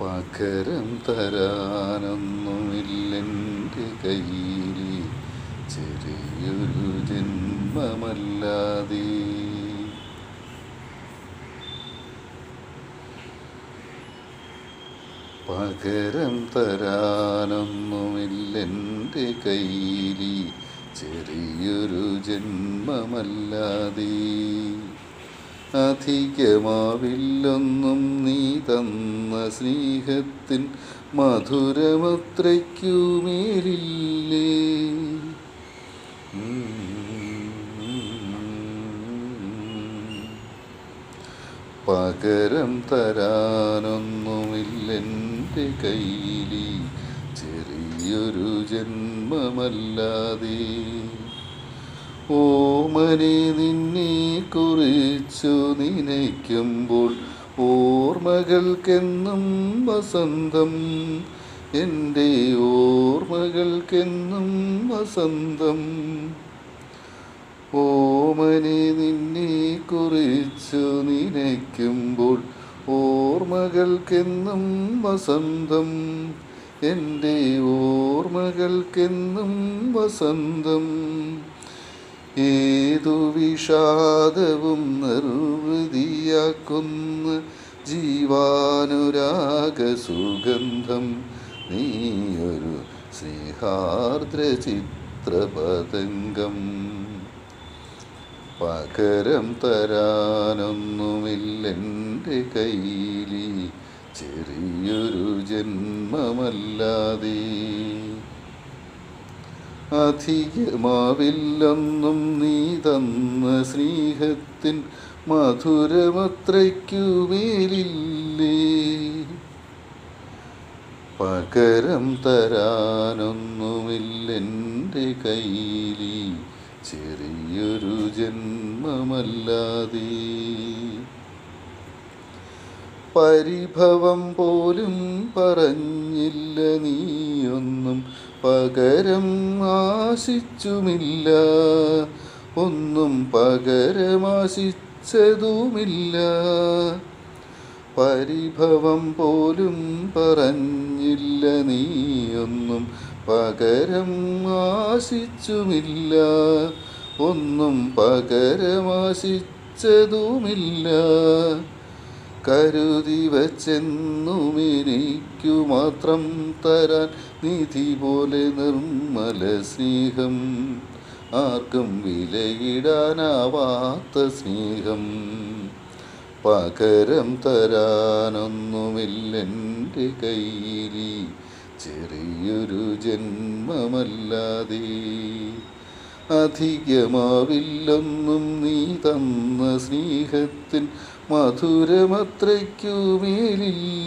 പകരം തരാനൊന്നുമില്ലെന്റെ കയ്യിൽ ചെറിയൊരു ജന്മമല്ലാതെ. പകരം തരാനൊന്നുമില്ലെന്റെ കയ്യിൽ ചെറിയൊരു ജന്മമല്ലാതെ. അധികമാവില്ലൊന്നും നീ തന്ന സ്നേഹത്തിൻ മധുരമത്രയ്ക്കു മേലില്ലേ പകരം തരാനൊന്നുമില്ലെന്റെ കയ്യിൽ ചെറിയൊരു ജന്മമല്ലാതെ ഓമനെ നിന്നെ കുറിച്ചു നനയ്ക്കുമ്പോൾ ഓർമ്മകൾക്കെന്നും വസന്തം. എന്റെ ഓർമ്മകൾക്കെന്നും വസന്തം. ഓമനെ നിന്നെ കുറിച്ചു നനയ്ക്കുമ്പോൾ ഓർമ്മകൾക്കെന്നും വസന്തം. എന്റെ ഓർമ്മകൾക്കെന്നും വസന്തം. ഏതു വിഷാദവും നിർവൃതിയാക്കുന്ന. ജീവാനുരാഗ സുഗന്ധം നീയൊരു സ്നേഹാർദ്രചിത്രപതംഗം. പകരം തരാനൊന്നുമില്ലെന്റെ കൈലി ചെറിയൊരു ജന്മമല്ലാതെ. അധികമാവില്ലൊന്നും നീ തന്ന സ്നേഹത്തിൻ മധുരമത്രയ്ക്കു മേലില്ലേ? പകരം തരാനൊന്നുമില്ലെന്റെ കയ്യിൽ ചെറിയൊരു ജന്മമല്ലാതെ. പരിഭവം പോലും പറഞ്ഞില്ല നീയൊന്നും. പകരം ആശിച്ചുമില്ല. ഒന്നും പകരമാശിച്ചതുമില്ല പരിഭവം പോലും പറഞ്ഞില്ല നീയൊന്നും. പകരം ആശിച്ചുമില്ല. ഒന്നും പകരമാശിച്ചതുമില്ല കരുതി വച്ചെന്നുമെനിക്കു മാത്രം തരാൻ നിധി പോലെ നിർമ്മല സ്നേഹം. ആർക്കും വിലയിടാനാവാത്ത സ്നേഹം. പകരം തരാനൊന്നുമില്ലെന്റെ കയ്യിൽ ചെറിയൊരു ജന്മമല്ലാതെ അധികമാവില്ലൊന്നും നീ തന്ന സ്നേഹത്തിൻ മധുരമത്രയ്ക്കു മേലില്ലേ.